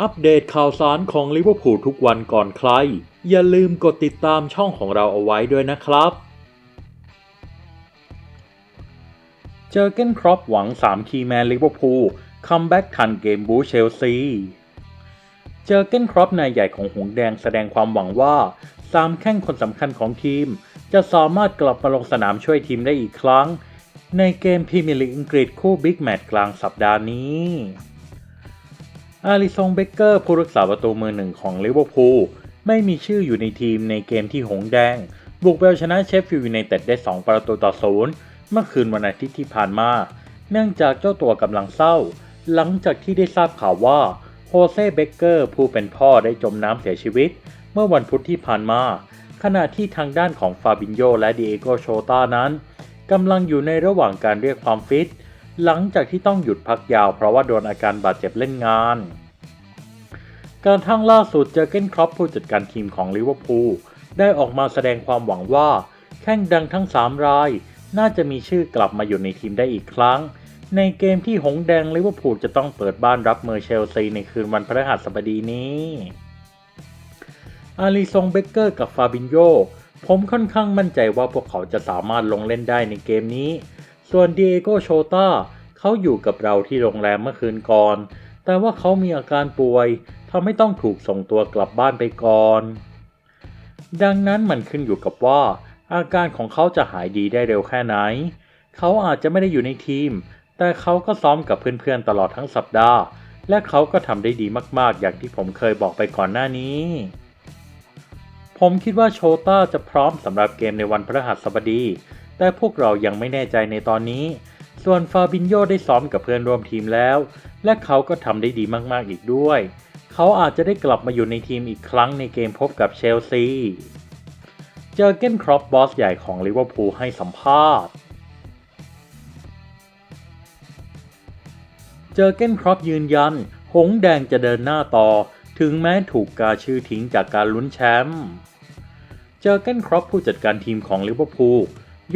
อัปเดตข่าวสารของลิเวอร์พูลทุกวันก่อนใคร อย่าลืมกดติดตามช่องของเราเอาไว้ด้วยนะครับ เจอเกนครอปหวัง 3 คีแมนลิเวอร์พูลคัมแบ็กทันเกมบูเชลซี เจอเกนครอปนายใหญ่ของหงส์แดงแสดงความหวังว่า3แข้งคนสำคัญของทีม จะสามารถกลับมาลงสนามช่วยทีมได้อีกครั้ง ในเกมพรีเมียร์ลีกอังกฤษคู่บิ๊กแมตช์กลางสัปดาห์นี้ อาริซงเบเกอร์ผู้รักษาประตูมือหนึ่งของลิเวอร์พูลไม่มีชื่ออยู่ในทีมในเกมที่หงแดง บุกเบลชนะเชฟฟิลด์ยูไนเต็ดได้ 2 ประตูต่อศูนย์เมื่อคืนวันอาทิตย์ที่ผ่านมา เนื่องจากเจ้าตัวกำลังเศร้า หลังจากที่ได้ทราบข่าวว่าโฮเซ่เบเกอร์ผู้เป็นพ่อได้จมน้ำเสียชีวิต เมื่อวันพุธที่ผ่านมา ขณะที่ทางด้านของฟาบินโยและดิเอโกโชตานั้นกำลังอยู่ในระหว่างการเรียกความฟิต หลังจากที่ต้องหยุดพักยาวเพราะว่าโดนอาการบาดเจ็บเล่นงานการทั้งล่าสุดเจอเกนครอปผู้จัดการทีมของลิเวอร์พูลได้ออกมาแสดงความหวังว่า แข้งดังทั้ง 3 ราย น่าจะมีชื่อกลับมาอยู่ในทีมได้อีกครั้ง ในเกมที่หงแดงลิเวอร์พูลจะต้องเปิดบ้านรับมือเชลซีในคืนวันพฤหัสบดีนี้อาริซงเบเกอร์กับฟาบินโยผมค่อนข้างมั่นใจว่าพวกเขาจะสามารถลงเล่นได้ในเกมนี้ ส่วนดิเอโกโชตาเขาอยู่กับเราที่โรงแรมเมื่อคืนก่อน แต่ว่าเขามีอาการป่วยทำให้ต้องถูกส่งตัวกลับบ้านไปก่อน ดังนั้นมันขึ้นอยู่กับว่า อาการของเขาจะหายดีได้เร็วแค่ไหน เขาอาจจะไม่ได้อยู่ในทีม แต่เขาก็ซ้อมกับเพื่อนๆตลอดทั้งสัปดาห์ และเขาก็ทำได้ดีมากๆ อย่างที่ผมเคยบอกไปก่อนหน้านี้ ผมคิดว่าโชต้าจะพร้อมสำหรับเกมในวันพฤหัสบดี แต่พวกเรายังไม่แน่ใจในตอนนี้ ส่วนฟาบินโยได้ซ้อมกับเพื่อนร่วมทีมแล้ว และเขาก็ทำได้ดีมากๆอีกด้วย เขาอาจจะได้กลับมาอยู่ในทีมอีกครั้งในเกมพบกับเชลซี เจอเกนครอปบอสใหญ่ของลิเวอร์พูลให้สัมภาษณ์เจอเกนครอปยืนยัน หงส์แดงจะเดินหน้าต่อ ถึงแม้ถูกกาชื่อทิ้งจากการลุ้นแชมป์ เจอเกนครอปผู้จัดการทีมของลิเวอร์พูล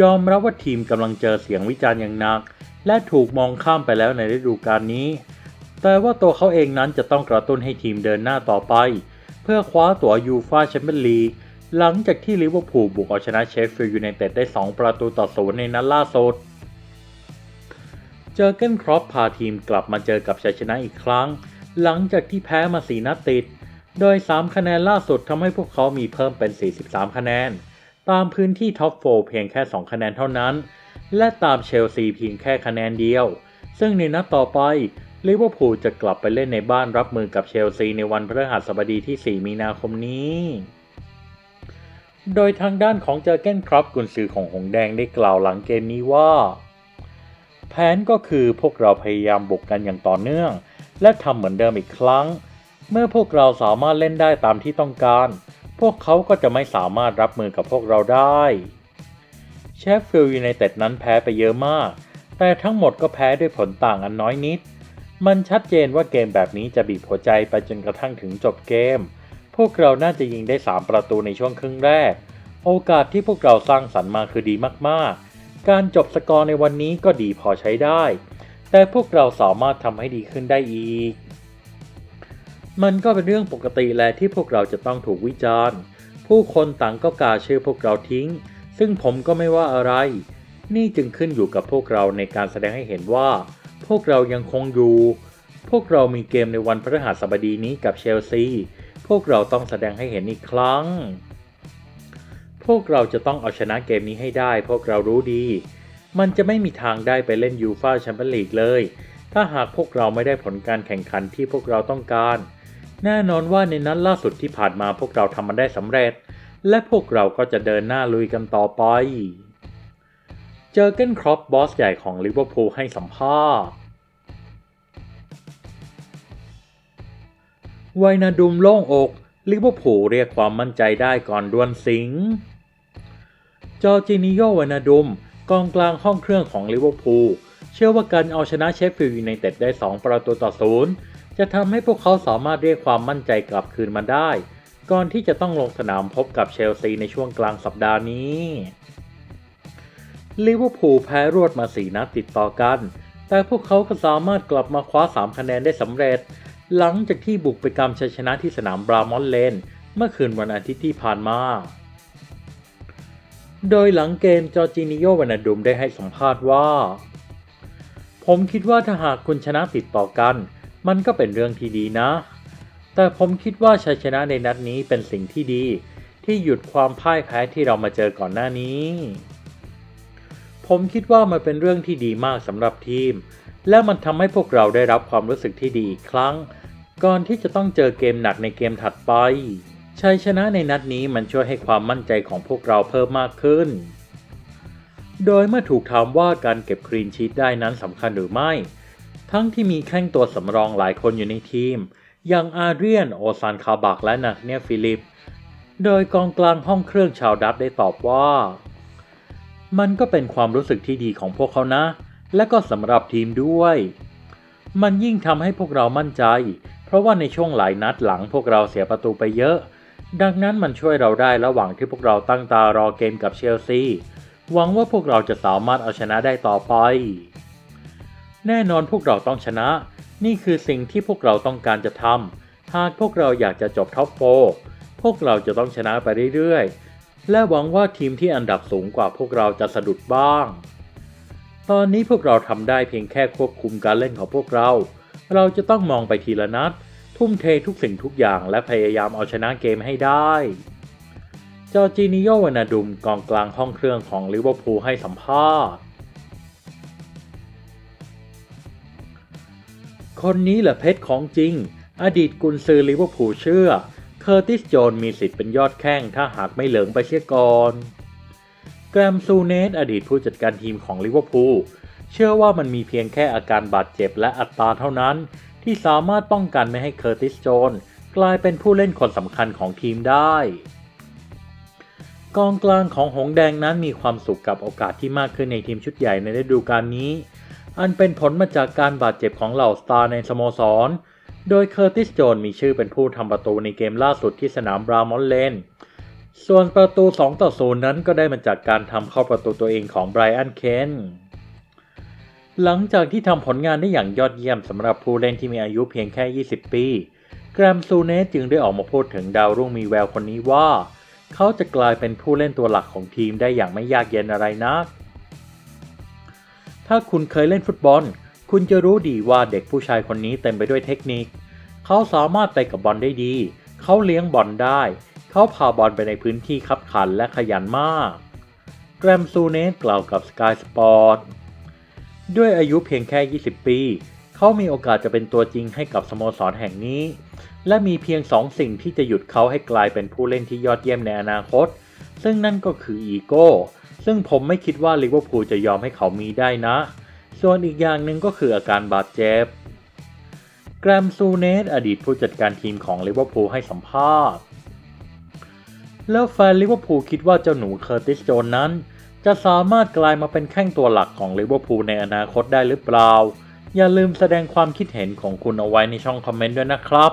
ยอมรับว่าทีมกำลังเจอเสียงวิจารณ์อย่างหนัก และถูกมองข้ามไปแล้วในฤดูกาลนี้ แต่ว่าตัวเขาเองนั้นจะต้องกระตุ้นให้ทีมเดินหน้าต่อไป เพื่อคว้าตั๋วยูฟ่าแชมเปี้ยนลีกหลังจากที่ลิเวอร์พูลบุกเอาชนะเชฟฟิลด์ยูไนเต็ดได้ 2 ประตูต่อศูนย์ในนัดล่าสุดเจอเกนครอปพาทีมกลับมาเจอกับชัยชนะอีกครั้ง หลังจากที่แพ้มา4นัดติด โดย 3 คะแนนล่าสุดทำให้พวกเขามีเพิ่มเป็น 43 คะแนน ตามพื้นที่ท็อปโฟเพียงแค่ 2 คะแนนเท่านั้น และตามเชลซีเพียงแค่คะแนนเดียว ซึ่งในนัดต่อไปลิเวอร์พูลจะกลับไปเล่นในบ้านรับมือกับเชลซีในวันพฤหัสบดีที่ 4 มีนาคมนี้ โดยทางด้านของเจอเกนครอปกุนซือของหงแดงได้กล่าวหลังเกมนี้ว่า แผนก็คือพวกเราพยายามบุกกันอย่างต่อเนื่อง และทำเหมือนเดิมอีกครั้ง เมื่อพวกเราสามารถเล่นได้ตามที่ต้องการ พวกเขาก็จะไม่สามารถรับมือกับพวกเราได้เชฟฟิลด์ยูไนเต็ดนั้นแพ้ไปเยอะมาก แต่ทั้งหมดก็แพ้ด้วยผลต่างอันน้อยนิด มันชัดเจนว่าเกมแบบนี้จะบีบหัวใจไปจนกระทั่งถึงจบเกม พวกเราน่าจะยิงได้ 3 ประตูในช่วงครึ่งแรก โอกาสที่พวกเราสร้างสรรค์มาคือดีมากๆ การจบสกอร์ในวันนี้ก็ดีพอใช้ได้ แต่พวกเราสามารถทำให้ดีขึ้นได้อีก มันก็เป็นเรื่องปกติแหละที่พวกเราจะต้องถูกวิจารณ์ ผู้คนต่างก็กาชื่อพวกเราทิ้ง ซึ่งผมก็ไม่ว่าอะไร นี่จึงขึ้นอยู่กับพวกเราในการแสดงให้เห็นว่า พวกเรายังคงอยู่ พวกเรามีเกมในวันพฤหัสบดีนี้กับเชลซี พวกเราต้องแสดงให้เห็นอีกครั้ง พวกเราจะต้องเอาชนะเกมนี้ให้ได้ พวกเรารู้ดี มันจะไม่มีทางได้ไปเล่นยูฟ่าแชมเปี้ยนลีกเลย ถ้าหากพวกเราไม่ได้ผลการแข่งขันที่พวกเราต้องการ แน่นอนว่าในนัดล่าสุดที่ผ่านมาพวกเราทำมันได้สำเร็จ และพวกเราก็จะเดินหน้าลุยกันต่อไป เจอเกนครอปบอสใหญ่ของลิเวอร์พูลให้สัมภาษณ์ไวนาดุมโล่งอกลิเวอร์พูลเรียกความมั่นใจได้ก่อนดวลสิงห์จอจินิโยไวนาดุมกองกลางห้องเครื่องของลิเวอร์พูลเชื่อว่าการเอาชนะเชฟฟิลด์ยูไนเต็ดได้ 2 ประตูต่อศูนย์ จะทำให้พวกเขาสามารถเรียกความมั่นใจกลับคืนมาได้ ก่อนที่จะต้องลงสนามพบกับเชลซีในช่วงกลางสัปดาห์นี้ลิเวอร์พูลแพ้รวดมา4นัดติดต่อกัน แต่พวกเขาก็สามารถกลับมาคว้า 3 คะแนนได้สำเร็จ หลังจากที่บุกไปกำชัยชนะที่สนามบรามอนเลน เมื่อคืนวันอาทิตย์ที่ผ่านมา โดยหลังเกมจอร์จินิโยวานาดุมได้ให้สัมภาษณ์ว่า ผมคิดว่าถ้าหากคุณชนะติดต่อกัน มันก็เป็นเรื่องที่ดีนะ แต่ผมคิดว่าชัยชนะในนัดนี้เป็นสิ่งที่ดี ที่หยุดความพ่ายแพ้ที่เรามาเจอก่อนหน้านี้ ผมคิดว่ามันเป็นเรื่องที่ดีมากสำหรับทีม และมันทำให้พวกเราได้รับความรู้สึกที่ดีอีกครั้ง ก่อนที่จะต้องเจอเกมหนักในเกมถัดไปชัยชนะในนัดนี้มันช่วยให้ความมั่นใจของพวกเราเพิ่มมากขึ้น โดยเมื่อถูกถามว่าการเก็บคลีนชีตได้นั้นสำคัญหรือไม่ ทั้งที่มีแข้งตัวสำรองหลายคนอยู่ในทีม อย่างอาเรียน โอซานคาบักและนักเนียฟิลิป โดยกองกลางห้องเครื่องชาวดัตได้ตอบว่า มันก็เป็นความรู้สึกที่ดีของพวกเขานะ และก็สำหรับทีมด้วย มันยิ่งทำให้พวกเรามั่นใจ เพราะว่าในช่วงหลายนัดหลังพวกเราเสียประตูไปเยอะ ดังนั้นมันช่วยเราได้ระหว่างที่พวกเราตั้งตารอเกมกับเชลซี หวังว่าพวกเราจะสามารถเอาชนะได้ต่อไป แน่นอนพวกเราต้องชนะ นี่คือสิ่งที่พวกเราต้องการจะทำหากพวกเราอยากจะจบท็อปโฟร์พวกเราจะต้องชนะไปเรื่อยๆ และหวังว่าทีมที่อันดับสูงกว่าพวกเราจะสะดุดบ้าง ตอนนี้พวกเราทำได้เพียงแค่ควบคุมการเล่นของพวกเรา เราจะต้องมองไปทีละนัด ทุ่มเททุกสิ่งทุกอย่างและพยายามเอาชนะเกมให้ได้จอร์จินิโยวานาดุมกองกลางห้องเครื่องของลิเวอร์พูลให้สัมภาษณ์ คนนี้แหละเพชรของจริง อดีตกุนซือลิเวอร์พูลเชื่อ เคอร์ติสโจนมีสิทธิ์เป็นยอดแข้งถ้าหากไม่เหลิงไปเสียก่อน แกรมซูเนสอดีตผู้จัดการทีมของลิเวอร์พูลเชื่อว่ามันมีเพียงแค่อาการบาดเจ็บและอัตราเท่านั้น ที่สามารถป้องกันไม่ให้เคอร์ติสโจนกลายเป็นผู้เล่นคนสำคัญของทีมได้ กองกลางของหงแดงนั้นมีความสุขกับโอกาสที่มากขึ้นในทีมชุดใหญ่ในฤดูกาลนี้ อันเป็นผลมาจากการบาดเจ็บของเหล่าสตาร์ในสโมสร โดยเคอร์ติสโจนมีชื่อเป็นผู้ทำประตูในเกมล่าสุดที่สนามบรามอนเลน ส่วนประตู 2 ต่อ 0 นั้นก็ได้มาจากการทำเข้าประตูตัวเองของไบรอัน เคน หลังจากที่ทำผลงานได้อย่างยอดเยี่ยมสำหรับผู้เล่นที่มีอายุเพียงแค่ 20 ปี แกรมซูเนสจึงได้ออกมาพูดถึงดาวรุ่งมีแววคนนี้ว่า เขาจะกลายเป็นผู้เล่นตัวหลักของทีมได้อย่างไม่ยากเย็นอะไรนัก ถ้าคุณเคยเล่นฟุตบอล คุณจะรู้ดีว่าเด็กผู้ชายคนนี้เต็มไปด้วยเทคนิค เขาสามารถไปกับบอลได้ดี เขาเลี้ยงบอลได้ เขาพาบอลไปในพื้นที่คับขันและขยันมาก แกรมซูเนสกล่าวกับ Sky Sport ด้วยอายุเพียงแค่ 20 ปี เขามีโอกาสจะเป็นตัวจริงให้กับสโมสรแห่งนี้ และมีเพียงสองสิ่งที่จะหยุดเขาให้กลายเป็นผู้เล่นที่ยอดเยี่ยมในอนาคต ซึ่งนั่นก็คืออีโก้ ซึ่งผมไม่คิดว่าลิเวอร์พูลจะยอมให้เขามีได้นะ ส่วนอีกอย่างหนึ่งก็คืออาการบาดเจ็บ แกรมซูเนสอดีตผู้จัดการทีมของลิเวอร์พูลให้สัมภาษณ์ แล้วแฟนลิเวอร์พูลคิดว่าเจ้าหนูเคอร์ติสโจนนั้น จะสามารถกลายมาเป็นแข้งตัวหลักของลิเวอร์พูลในอนาคตได้หรือเปล่า อย่าลืมแสดงความคิดเห็นของคุณเอาไว้ในช่องคอมเมนต์ด้วยนะครับ